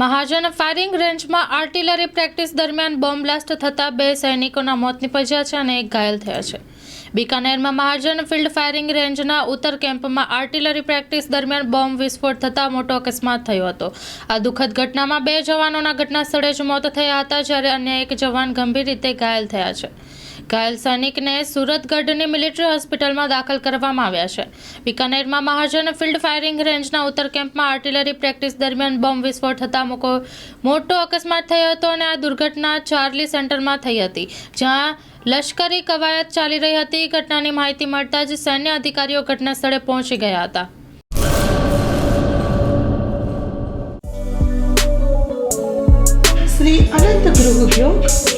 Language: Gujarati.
મહાજન ફાયરિંગ રેન્જમાં આર્ટિલરી પ્રેક્ટિસ દરમિયાન બોમ્બ બ્લાસ્ટ થતાં બે સૈનિકોના મોત નીપજ્યા છે અને એક ઘાયલ થયા છે. બિકાનેરમાં મહાજન ફિલ્ડ ફાયરિંગ રેન્જના ઉત્તર કેમ્પમાં આર્ટિલરી પ્રેક્ટિસ દરમિયાન બોમ્બ વિસ્ફોટ થતાં મોટો અકસ્માત થયો હતો. આ દુઃખદ ઘટનામાં બે જવાનોના ઘટના સ્થળે જ મોત થયા હતા જ્યારે અન્ય એક જવાન ગંભીર રીતે ઘાયલ થયા છે. ઘાયલ સૈનિકને સુરતગઢની મિલિટરી હોસ્પિટલમાં દાખલ કરવામાં આવ્યા છે. બિકાનેરમાં મહાજન ફિલ્ડ ફાયરિંગ રેન્જના ઉત્તર કેમ્પમાં આર્ટિલરી પ્રેક્ટિસ દરમિયાન બોમ્બ વિસ્ફોટ થતાં મોટો અકસ્માત થયો હતો અને આ દુર્ઘટના ચાર્લી સેન્ટરમાં થઈ હતી, જ્યાં લશ્કરી કવાયત ચાલી રહી હતી. ઘટનાની માહિતી મળતા જ સૈન્ય અધિકારીઓ ઘટના સ્થળે પહોંચી ગયા હતા. શ્રી અનંત ગૃહ ઉદ્યોગ